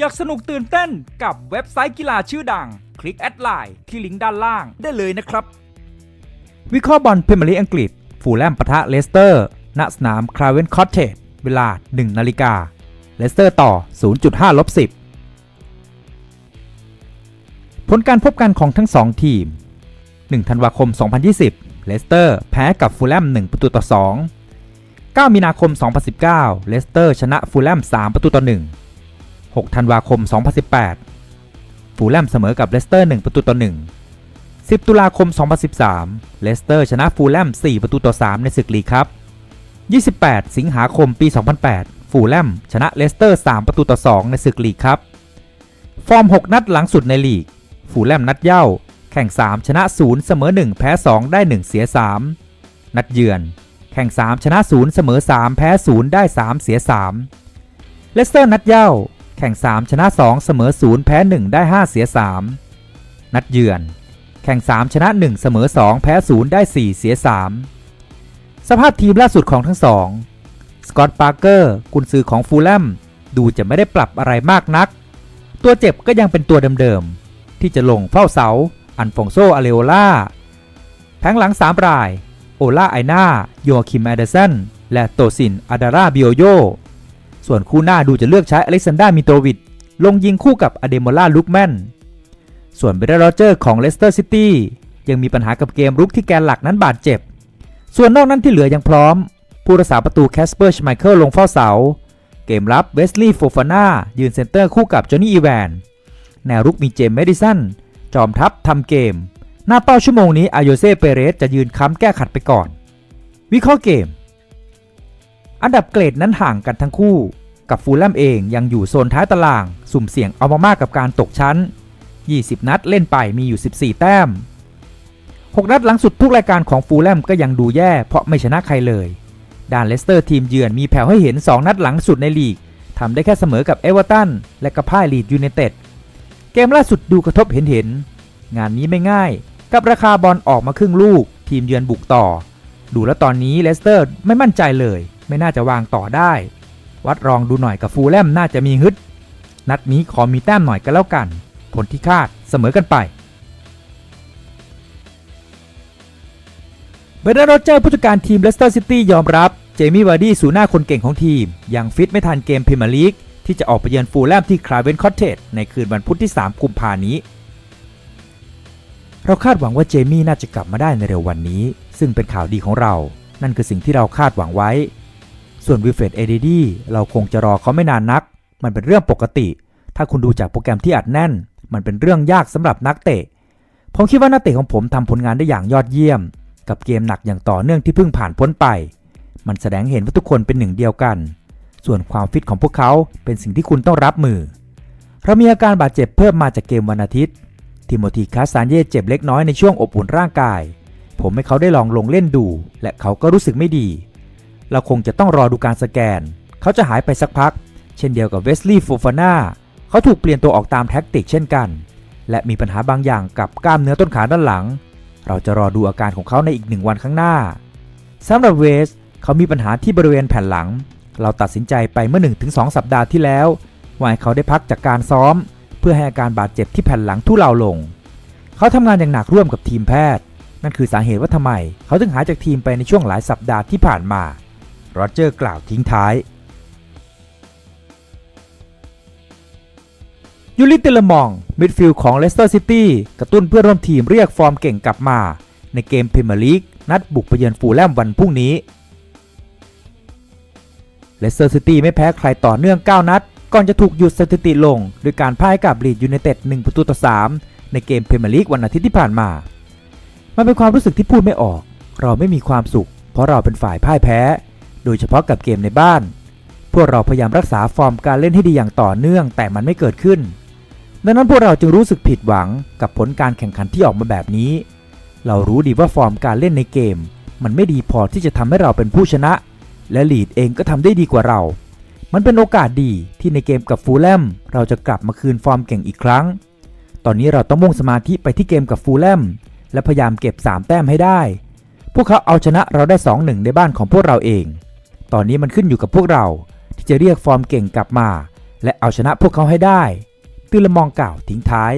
อยากสนุกตื่นเต้นกับเว็บไซต์กีฬาชื่อดัง คลิกแอดไลน์ที่ลิงก์ด้านล่างได้เลยนะครับ วิเคราะห์บอลพรีเมียร์ลีกอังกฤษ ฟูลแลมปะทะเลสเตอร์ ณ สนามคราเวนคอตเทจเวลา 1 นาฬิกา เลสเตอร์ต่อ 0.5ลบ10 ผลการพบกันของทั้ง 2 ทีม 1 ธันวาคม 2020 เลสเตอร์แพ้กับฟูลแลม 1 ประตูต่อ 2 9 มีนาคม 2019 เลสเตอร์ชนะฟูลแลม 3 ประตูต่อ 1 6 ธันวาคม 2018 ฟูลแลมเสมอกับเลสเตอร์ 1 ประตูต่อ 1 10 ตุลาคม 2013 เลสเตอร์ชนะฟูลแลม 4 ประตูต่อ 3 ในศึกลีกครับ 28 สิงหาคมปี 2008 ฟูลแลมชนะเลสเตอร์ 3 ประตูต่อ 2 ในศึกลีกครับ ฟอร์ม 6 นัดหลังสุดในลีก ฟูลแลมนัดเย่า แข่ง 3 ชนะ 0 เสมอ 1 แพ้ 2 ได้ 1 เสีย 3 นัดเยือน แข่ง 3 ชนะ 0 เสมอ 3 แพ้ 0 ได้ 3 เสีย 3เลสเตอร์นัดเย่า แข่ง 3 ชนะ 2 เสมอ 0 แพ้ 1 ได้ 5 เสีย 3 นัดเยือน แข่ง 3 ชนะ 1 เสมอ 2 แพ้ 0 ได้ 4 เสีย 3 สภาพทีมล่าสุดของทั้งสองสกอตปาร์เกอร์กุนซือของฟูลแลมดูจะไม่ได้ปรับอะไรมากนัก ตัวเจ็บก็ยังเป็นตัวเดิมๆ ที่จะลงเฝ้าเสา อันฟองโซอาเลโอล่าแผงหลัง 3 ราย โอล่าไอนาโยคิมแอเดสันและโตซินอาดาราบิโอโย ส่วนคู่หน้าดูจะเลือกใช้อเล็กซานดรามิโตวิดลงยิงคู่กับอเดโมล่าลุกแมน ส่วนเบรดโรเจอร์ของเลสเตอร์ซิตี้ยังมีปัญหากับเกมรุกที่แกนหลักนั้นบาดเจ็บ ส่วนนอกนั้นที่เหลือยังพร้อม ผู้รักษาประตูแคสเปอร์ชไมเคิลลงเฝ้าเสา เกมรับเวสลีย์โฟฟาน่ายืนเซนเตอร์คู่กับจอห์นนี่อีแวนแนวรุกมีเจมส์เมดิสันจอมทัพทำเกม หน้าเป้าชั่วโมงนี้อายโยเซ่เปเรสจะยืนค้ำแก้ขัดไปก่อน วิเคราะห์เกม อันดับเกรดนั้นห่างกันทั้งคู่ กับฟูลแลมเองยังอยู่โซนท้ายตาราง สุ่มเสี่ยงเอามามากกับการตกชั้น 20 นัดเล่นไปมีอยู่ 14 แต้ม 6 นัดหลังสุดทุกรายการของฟูลแลมก็ยังดูแย่เพราะไม่ชนะใครเลยด้านเลสเตอร์ทีมเยือนมีแผ่วให้เห็น 2 นัดหลังสุดในลีกทำได้แค่เสมอกับเอเวอร์ตันและกระพ่ายลีดยูไนเต็ดเกมล่าสุดดูกระทบเห็นเห็นๆงานนี้ไม่ง่าย กับราคาบอลออกมาครึ่งลูก ทีมเยือนบุกต่อ ดูแล้วตอนนี้เลสเตอร์ไม่มั่นใจเลย ไม่น่าจะวางต่อได้ วัดรองดูหน่อยกับฟูลแลมน่าจะมีฮึด นัดนี้ขอมีแต้มหน่อยก็แล้วกัน ผลที่คาดเสมอกันไปเบรนด์โรเจอร์ผู้จัดการทีมเลสเตอร์ซิตี้ยอมรับ เจมี่วาร์ดี้สูหน้าคนเก่งของทีม ยังฟิตไม่ทันเกมพรีเมียร์ลีกที่จะออกไปเยือนฟูลแลมที่คราเวนคอตเทจในคืนวันพุธที่ 3 กุมภานี้ เราคาดหวังว่าเจมี่น่าจะกลับมาได้ในเร็ววันนี้ ซึ่งเป็นข่าวดีของเรา นั่นคือสิ่งที่เราคาดหวังไว้ ส่วนวิลเฟรดเอเดดี้เราคงจะรอเขาไม่นานนัก มันเป็นเรื่องปกติ ถ้าคุณดูจากโปรแกรมที่อัดแน่น มันเป็นเรื่องยากสำหรับนักเตะ ผมคิดว่านักเตะของผมทำผลงานได้อย่างยอดเยี่ยม กับเกมหนักอย่างต่อเนื่องที่เพิ่งผ่านพ้นไป มันแสดงเห็นว่าทุกคนเป็นหนึ่งเดียวกัน ส่วนความฟิตของพวกเขาเป็นสิ่งที่คุณต้องรับมือเรามีอาการบาดเจ็บเพิ่มมาจากเกมวันอาทิตย์ทิโมธีคาสานเย่เจ็บเล็กน้อยในช่วงอบอุ่นร่างกาย ผมให้เขาได้ลองลงเล่นดู และเขาก็รู้สึกไม่ดี เราคงจะต้องรอดูการสแกน เขาจะหายไปสักพัก เช่นเดียวกับเวสลีย์โฟฟาน่าเขาถูกเปลี่ยนตัวออกตามแท็กติกเช่นกัน และมีปัญหาบางอย่างกับกล้ามเนื้อต้นขาด้านหลัง เราจะรอดูอาการของเขาในอีกหนึ่งวันข้างหน้าสำหรับเวสเขามีปัญหาที่บริเวณแผ่นหลัง เราตัดสินใจไปเมื่อ 1-2 สัปดาห์ที่แล้วว่าให้เขาได้พักจากการซ้อม เพื่อให้อาการบาดเจ็บที่แผ่นหลังทุเลาลง เขาทำงานอย่างหนักร่วมกับทีมแพทย์ นั่นคือสาเหตุว่าทำไม เขาถึงหายจากทีมไปในช่วงหลายสัปดาห์ที่ผ่านมา โรเจอร์กล่าวทิ้งท้าย ยูริเตลมอง มิดฟิลด์ของเลสเตอร์ซิตี้กระตุ้นเพื่อนร่วมทีมเรียกฟอร์มเก่งกลับมา ในเกมพรีเมียร์ลีกนัดบุกไปเยือนฟูลแลมวันพรุ่งนี้เลสเตอร์ซิตี้ไม่แพ้ใครต่อเนื่อง 9 นัด ก่อนจะถูกหยุดสถิติลงด้วยการพ่ายกับลีดยูไนเต็ด1ประตูต่อ 3 ในเกมพรีเมียร์ลีกวันอาทิตย์ที่ผ่านมา มันเป็นความรู้สึกที่พูดไม่ออก เราไม่มีความสุข เพราะเราเป็นฝ่ายพ่ายแพ้ โดยเฉพาะกับเกมในบ้าน พวกเราพยายามรักษาฟอร์มการเล่นให้ดีอย่างต่อเนื่องแต่มันไม่เกิดขึ้น ดังนั้นพวกเราจึงรู้สึกผิดหวังกับผลการแข่งขันที่ออกมาแบบนี้ เรารู้ดีว่าฟอร์มการเล่นในเกม มันไม่ดีพอที่จะทำให้เราเป็นผู้ชนะ และลีดเองก็ทำได้ดีกว่าเรา มันเป็นโอกาสดีที่ในเกมกับฟูลแลมเราจะกลับมาคืนฟอร์มเก่งอีกครั้ง ตอนนี้เราต้องมุ่งสมาธิไปที่เกมกับฟูลแลมและพยายามเก็บ 3 แต้มให้ได้ พวกเขาเอาชนะเราได้ 2-1 ในบ้านของพวกเราเอง ตอนนี้มันขึ้นอยู่กับพวกเรา ที่จะเรียกฟอร์มเก่งกลับมา และเอาชนะพวกเขาให้ได้ ตือละมองกล่าวทิ้งท้าย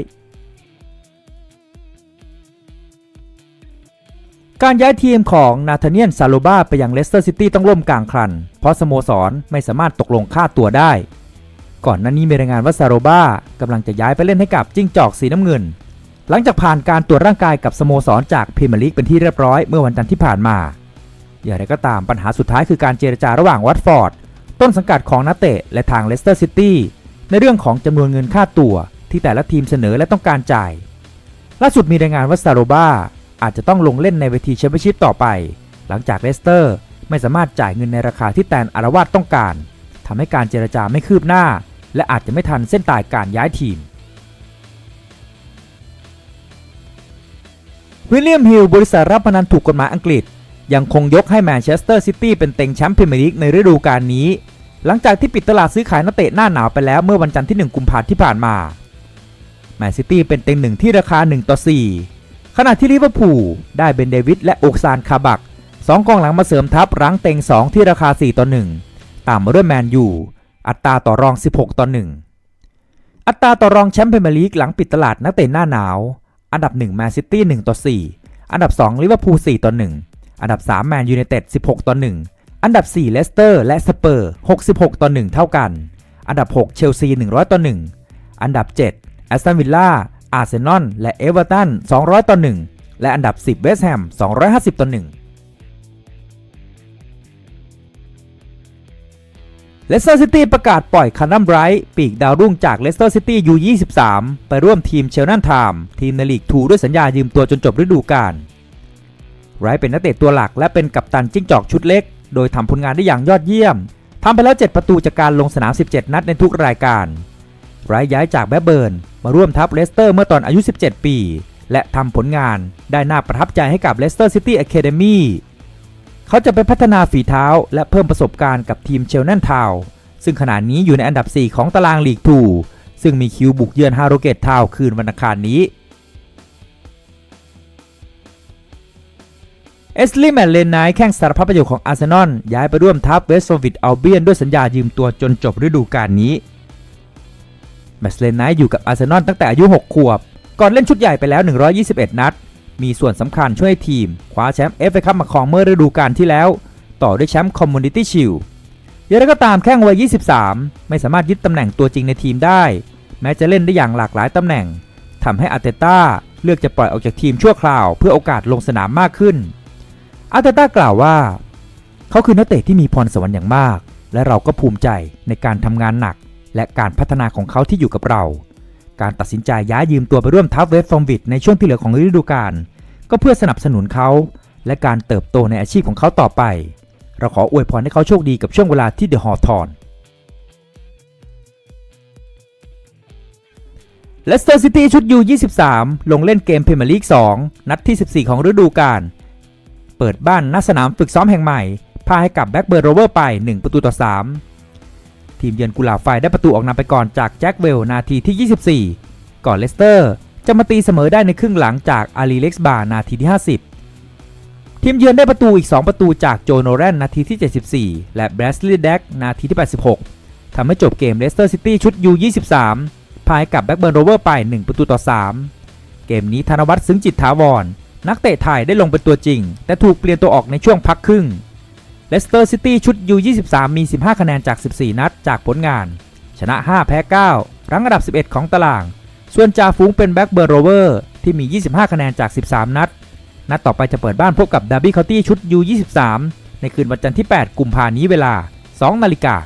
การย้ายทีมของนาธาเนียนซาโลบาไปยังเลสเตอร์ซิตี้ต้องล่มกลางครัน เพราะสโมสรไม่สามารถตกลงค่าตัวได้ ก่อนหน้านี้มีรายงานว่าซาโลบากำลังจะย้ายไปเล่นให้กับจิ้งจอกสีน้ำเงิน หลังจากผ่านการตรวจร่างกายกับสโมสรจากพรีเมียร์ลีกเป็นที่เรียบร้อยเมื่อวันจันทร์ที่ผ่านมา อย่างไรก็ตามปัญหาสุดท้ายคือการเจรจาระหว่างวัตฟอร์ดต้นสังกัดของนักเตะและทางเลสเตอร์ซิตี้ในเรื่องของจำนวนเงินค่าตัวที่แต่ละทีมเสนอและต้องการจ่าย ล่าสุดมีรายงานว่าซาโรบาอาจจะต้องลงเล่นในเวทีแชมเปี้ยนชิพต่อไป หลังจากเลสเตอร์ไม่สามารถจ่ายเงินในราคาที่แตนอารวาสต้องการทำให้การเจรจาไม่คืบหน้า และอาจจะไม่ทันเส้นตายการย้ายทีม วิลเลียมฮิลบริษัทรับพนันถูกกฎหมายอังกฤษ ยังคงยกให้แมนเชสเตอร์ซิตี้เป็นเต็งแชมป์พรีเมียร์ลีกในฤดูกาลนี้ หลังจากที่ปิดตลาดซื้อขายนักเตะหน้าหนาวไปแล้วเมื่อวันจันทร์ที่ 1 กุมภาพันธ์ที่ผ่านมาแมนซิตี้เป็นเต็งหนึ่งที่ราคา 1 ต่อ 4 ขณะที่ลิเวอร์พูลได้เบนเดวิดและโอกซานคาบักสองกองหลังมาเสริมทัพรั้งเต็ง 2 ที่ราคา 4 ต่อ 1 ตามมาด้วยแมนยูอัตราต่อรอง 16 ต่อ 1 อัตราต่อรองแชมป์พรีเมียร์ลีกหลังปิดตลาดนักเตะหน้าหนาว อันดับ1แมนซิตี้1ต่อ 4 อันดับ2ลิเวอร์พูล4ต่อ 1 อันดับ 3 แมนยูไนเต็ด 16 ต่อ 1 อันดับ 4 เลสเตอร์ และสเปอร์ 66 ต่อ 1 เท่ากัน อันดับ 6 เชลซี 100 ต่อ 1 อันดับ 7 แอสตันวิลล่า อาร์เซนอล และเอเวอร์ตัน 200 ต่อ 1 และอันดับ 10 เวสต์แฮม 250 ต่อ 1เลสเตอร์ซิตี้ประกาศปล่อยคานัมไบรท์ปีกดาวรุ่งจากเลสเตอร์ซิตี้ยู23ไปร่วมทีมเชลนันไทม์ทีมในลีก2ด้วยสัญญายืมตัวจนจบฤดูกาล ไรเป็นนักเตะตัวหลักและเป็นกัปตันจิ้งจอกชุดเล็ก โดยทำผลงานได้อย่างยอดเยี่ยมทำไปแล้ว 7 ประตูจากการลงสนาม 17 นัดในทุกรายการไรย้ายจากแบเบิร์นมาร่วมทัพเลสเตอร์เมื่อตอนอายุ 17 ปี และทำผลงานได้น่าประทับใจให้กับเลสเตอร์ซิตี้อะคาเดมีเขาจะไปพัฒนาฝีเท้า และเพิ่มประสบการณ์กับทีมเชลนันทาวซึ่งขณะนี้อยู่ในอันดับ 4 ของตารางลีก2ซึ่งมีคิวบุกเยือนฮาโรเกตทาวคืนวันอังคารนี้ เอสลีแมนเลนไนแข้งสารพัดประโยชน์ของอาร์เซนอลย้ายไปร่วมทัพเวสต์วิดอัลเบียนด้วยสัญญายืมตัวจนจบฤดูกาลนี้แมสเลนไนอยู่กับอาร์เซนอลตั้งแต่อายุ 6 ขวบ ก่อนเล่นชุดใหญ่ไปแล้ว 121 นัด มีส่วนสำคัญช่วยทีมคว้าแชมป์เอฟเอคัพมาครองเมื่อฤดูกาลที่แล้ว ต่อด้วยแชมป์คอมมูนิตี้ชิลย่างไรก็ตามแข้งวัย 23 ไม่สามารถยึดตำแหน่งตัวจริงในทีมได้ แม้จะเล่นได้อย่างหลากหลายตำแหน่งทำให้อาร์เตต้าเลือกจะปล่อยออกจากทีมชั่วคราว เพื่อโอกาสลงสนามมากขึ้น อาร์เตต้ากล่าวว่า เขาคือนักเตะที่มีพรสวรรค์อย่างมาก และเราก็ภูมิใจในการทำงานหนัก และการพัฒนาของเขาที่อยู่กับเรา การตัดสินใจย้ายยืมตัวไปร่วมทัพเวสต์ฟอร์มวิดในช่วงที่เหลือของฤดูกาลก็เพื่อสนับสนุนเขา และการเติบโตในอาชีพของเขาต่อไป เราขออวยพรให้เขาโชคดีกับช่วงเวลาที่เดอะฮอทอนเลสเตอร์ซิตี้ชุดยู23 ลงเล่นเกมพรีเมียร์ลีก 2 นัดที่ 14 ของฤดูกาล เปิดบ้านณสนามฝึกซ้อมแห่งใหม่พาให้กับแบ็กเบิร์ดโรเวอร์ไป 1 ประตูต่อ 3 ทีมเยือนกุหลาบไฟได้ประตูออกนำไปก่อนจากแจ็คเวลนาทีที่ 24 ก่อนเลสเตอร์ จะมาตีเสมอได้ในครึ่งหลังจากอารีเล็กซ์บาร์นาทีที่ 50 ทีมเยือนได้ประตูอีก 2 ประตูจากโจโนแรนนาทีที่ 74 และแบรสลีย์แดกนาทีที่ 86 ทำให้จบเกมเลสเตอร์ซิตี้ชุด U23 พายกับแบ็กเบิร์นโรเวอร์ไป 1 ประตูต่อ 3 เกมนี้ธนวัฒน์ซึ้งจิตถาวร นักเตะไทยได้ลงเป็นตัวจริง แต่ถูกเปลี่ยนตัวออกในช่วงพักครึ่งเลสเตอร์ซิตี้ชุด U23 มี 15 คะแนนจาก 14 นัดจากผลงาน ชนะ 5 แพ้ 9 รั้งอันดับ 11 ของตาราง ส่วนจ่าฝูงเป็นแบ็กเบิร์โรเวอร์ที่มี 25 คะแนนจาก 13 นัด นัดต่อไปจะเปิดบ้านพบกับดาร์บี้เคาน์ตี้ชุด U23 ในคืนวันจันทร์ที่ 8 กุมภาพันธ์นี้เวลา 2 นาฬิกา